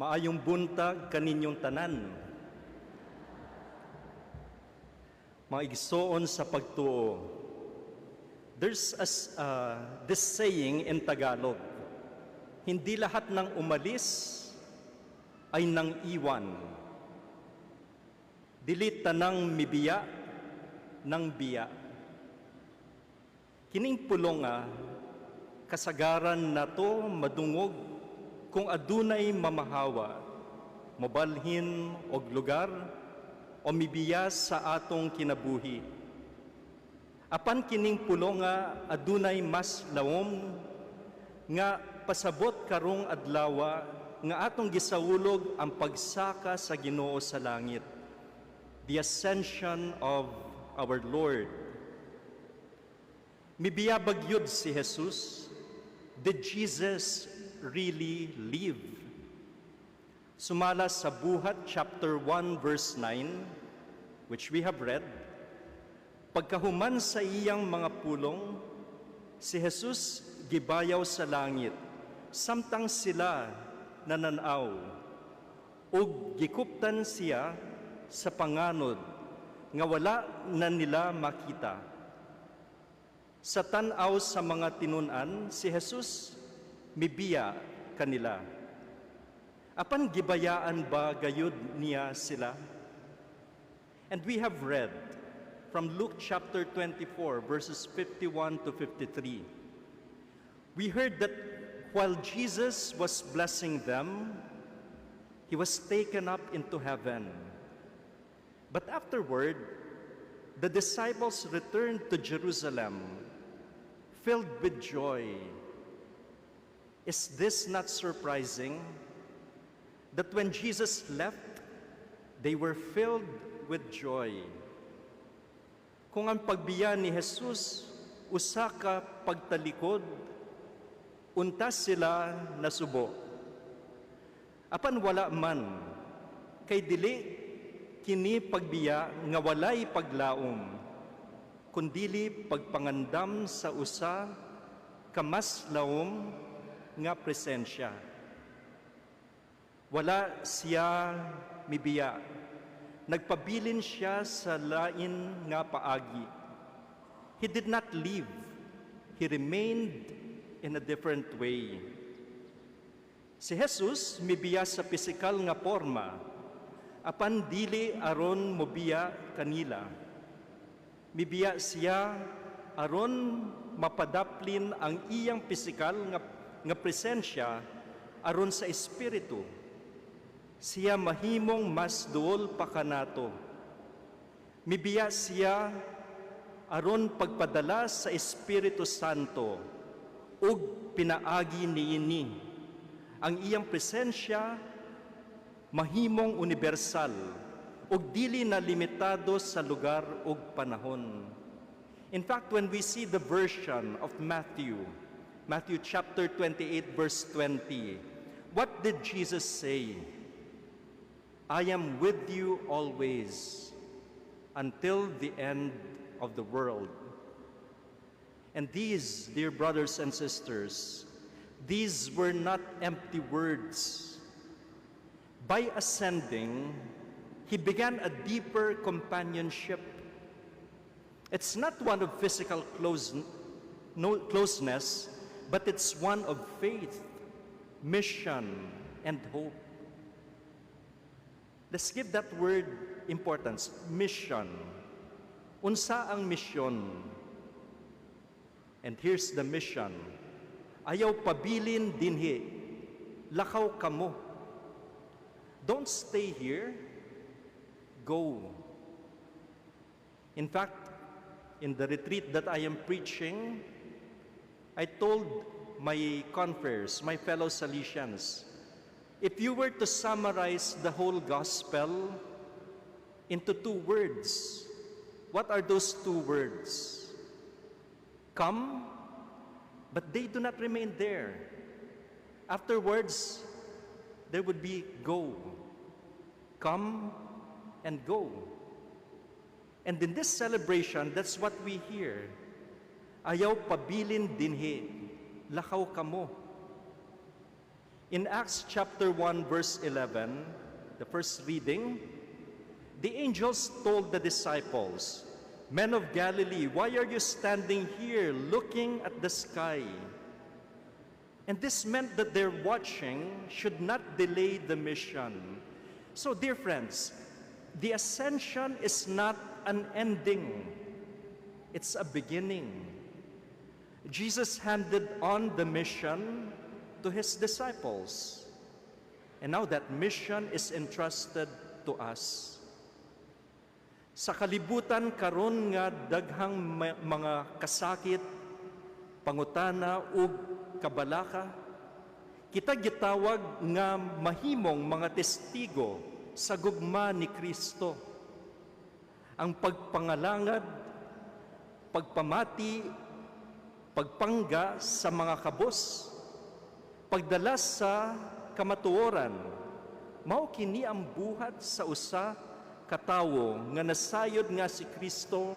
Maayong buntag kaninyong tanan. Mga igsoon sa pagtuo. There's a, uh, this saying in Tagalog, hindi lahat ng umalis ay nang iwan. Dili tanang mibiya ng biya. Kining pulong nga, kasagaran na to madungog kung adunay mamahawa, mobalhin og lugar o mibiya sa atong kinabuhi. Apan kining pulong nga adunay mas lawom nga pasabot karong adlawa nga atong gisaulog ang pagsaka sa Ginoo sa langit. The ascension of our Lord. Mibiyabag yun si Jesus. Did Jesus really live? Sumala sa Buhat chapter 1 verse 9, which we have read, Pagkahuman sa iyang mga pulong, si Jesus gibayaw sa langit, samtang sila nananaw, ug gikuptan siya sa panganod, nga wala na nila makita. Sa tanaw sa mga tinunan, si Jesus mibiya kanila. Apan gibayaan ba gayud niya sila? And we have read from Luke chapter 24 verses 51 to 53. We heard that while Jesus was blessing them, he was taken up into heaven. But afterward, the disciples returned to Jerusalem filled with joy. Is this not surprising? That when Jesus left, they were filled with joy. Kung ang pagbiya ni Jesus usa ka pagtalikod, untas sila nasubo. Apan wala man, kay dili kini pagbiya nga walay paglaom, kundili pagpangandam sa usa kamas laom nga presensya. Wala siya mibiya. Nagpabilin siya sa lain nga paagi. He did not leave. He remained in a different way. Si Jesus mibiya sa pisikal nga forma, apan dili aron mobiya kanila. Mibiya siya aron mapadaplin ang iyang pisikal nga, nga presensya aron sa espiritu. Siya mahimong mas duol pa kanato. Mibiya siya aron pagpadala sa Espiritu Santo ug pinaagi niini ang iyang presensya mahimong universal ug dili na limitado sa lugar ug panahon. In fact, when we see the version of Matthew, Matthew chapter 28 verse 20, what did Jesus say? I am with you always until the end of the world. And these, dear brothers and sisters, these were not empty words. By ascending, he began a deeper companionship. It's not one of physical close, no, closeness, but it's one of faith, mission, and hope. Let's give that word importance. Mission. Unsa ang misyon? And here's the mission. Ayaw pabilin dinhi. Lakaw kamo. Don't stay here. Go. In fact, in the retreat that I am preaching, I told my confreres, my fellow Salesians, if you were to summarize the whole gospel into two words, what are those two words? Come, but they do not remain there. Afterwards, there would be go. Come and go. And in this celebration, that's what we hear. Ayaw pabilin dinhi, lakaw kamo. In Acts chapter 1 verse 11, the first reading, the angels told the disciples, Men of Galilee, why are you standing here looking at the sky? And this meant that their watching should not delay the mission. So, dear friends, the ascension is not an ending, it's a beginning. Jesus handed on the mission to his disciples. And now that mission is entrusted to us. Sa kalibutan karon nga daghang mga kasakit, pangutana ug kabalaka, kita gitawag nga mahimong mga testigo sa gugma ni Kristo. Ang pagpangalangad, pagpamati, pagpangga sa mga kabos, pagdala sa kamatuoran, mao kini ang buhat sa usa ka tawo nga nasayod nga si Kristo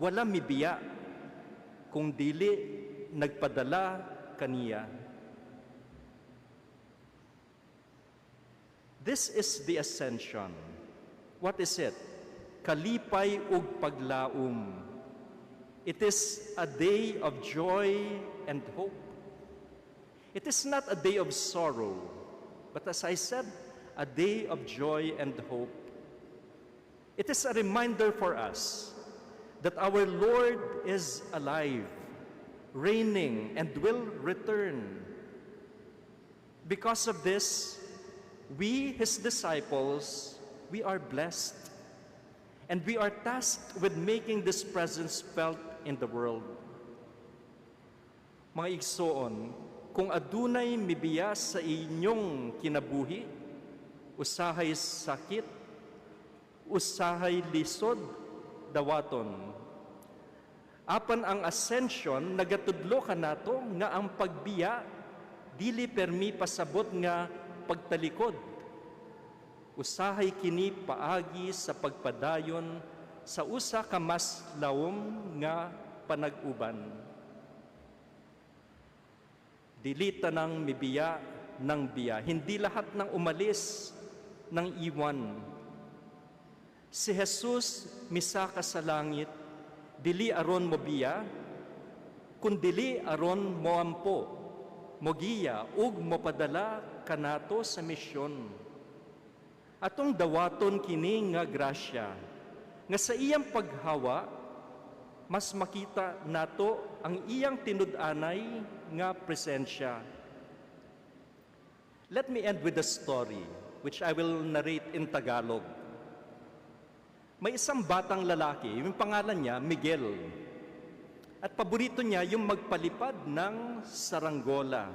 wala mibiya kung dili nagpadala kaniya. This is the ascension. What is it? Kalipay ug paglaom. It is a day of joy and hope. It is not a day of sorrow, but as I said, a day of joy and hope. It is a reminder for us that our Lord is alive, reigning, and will return. Because of this, we, his disciples, we are blessed, and we are tasked with making this presence felt in the world. Mga igsoon, kung adunay mibiya sa inyong kinabuhi, usahay sakit, usahay lisod, dawaton. Apan ang ascension, nagatudlo ka nato nga ang pagbiya, dili permi pasabot nga pagtalikod. Usahay kini paagi sa pagpadayon sa usa ka mas lawom nga panag-uban. Dili tanang mibiya ng biya. Hindi lahat ng umalis ng iwan. Si Jesus misaka sa langit, dili aron mo biya, kundili aron mo ampo, mogiya ug mopadala kanato sa misyon. Atong dawaton kini nga grasya, nga sa iyang paghawa, mas makita nato ang iyang tinud-anay nga presensya. Let me end with a story which I will narrate in Tagalog. May isang batang lalaki, yung pangalan niya Miguel. At paborito niya yung magpalipad ng saranggola.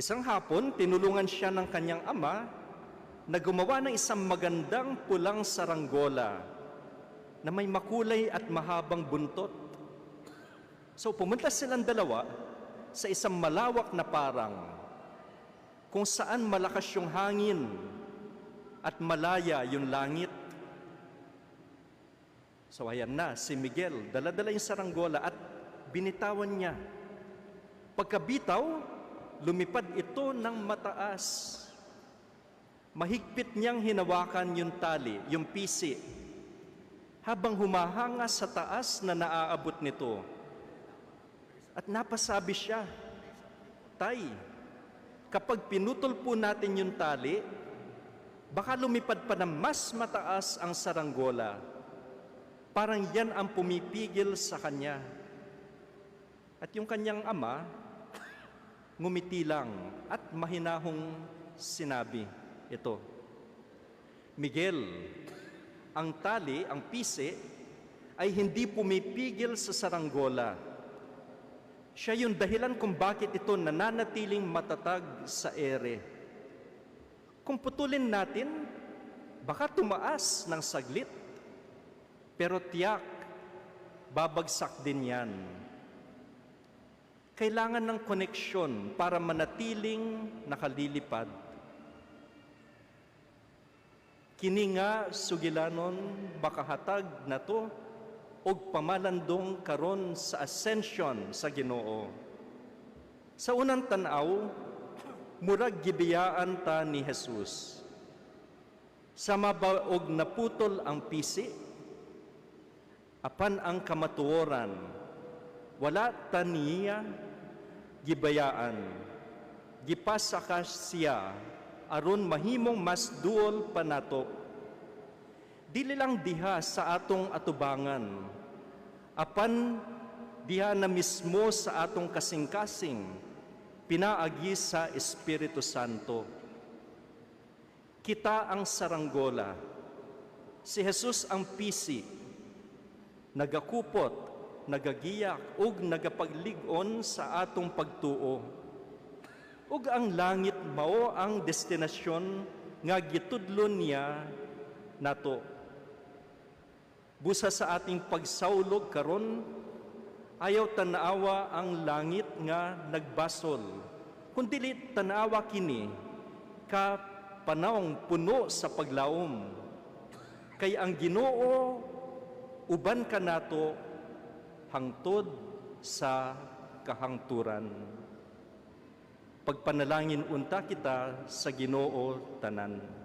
Isang hapon, tinulungan siya ng kanyang ama na gumawa ng isang magandang pulang saranggola na may makulay at mahabang buntot. So pumunta silang dalawa sa isang malawak na parang kung saan malakas yung hangin at malaya yung langit. So ayan na, si Miguel, daladala yung saranggola at binitawan niya. Pagkabitaw, lumipad ito ng mataas. Mahigpit niyang hinawakan yung tali, yung pisi, habang humahanga sa taas na naaabot nito. At napasabi siya, Tay, kapag pinutol po natin yung tali, baka lumipad pa na mas mataas ang saranggola. Parang yan ang pumipigil sa kanya. At yung kanyang ama, ngumiti lang at mahinahong sinabi ito, Miguel, ang tali, ang pisi, ay hindi pumipigil sa saranggola. Siya yung dahilan kung bakit ito nananatiling matatag sa ere. Kung putulin natin, baka tumaas ng saglit, pero tiyak, babagsak din yan. Kailangan ng koneksyon para manatiling nakalilipad. Kini nga sugilanon bakahatag na to og pamalandong karon sa ascension sa Ginoo. Sa unang tanaw, murag gibiyaan ta ni Jesus. Sa mabaog naputol ang pisi, apan ang kamatuoran, wala ta niya gibayaan. Gipasaka siya aron mahimong mas duol pa nato. Dili lang diha sa atong atubangan, apan diha na mismo sa atong kasing-kasing, pinaagi sa Espiritu Santo. Kita ang saranggola, si Jesus ang pisi, nagakupot, nagagiyak, ug nagapaglig-on sa atong pagtuo. Ug ang langit mao ang destinasyon nga gitudlon niya nato. Busa sa ating pagsawlog karon, ayaw tanawa ang langit nga nagbasol, kundi tanawa kini ka panahong puno sa paglaom. Kay ang Ginoo uban ka nato hangtod sa kahangturan. Pagpanalangin unta kita sa Ginoo tanan.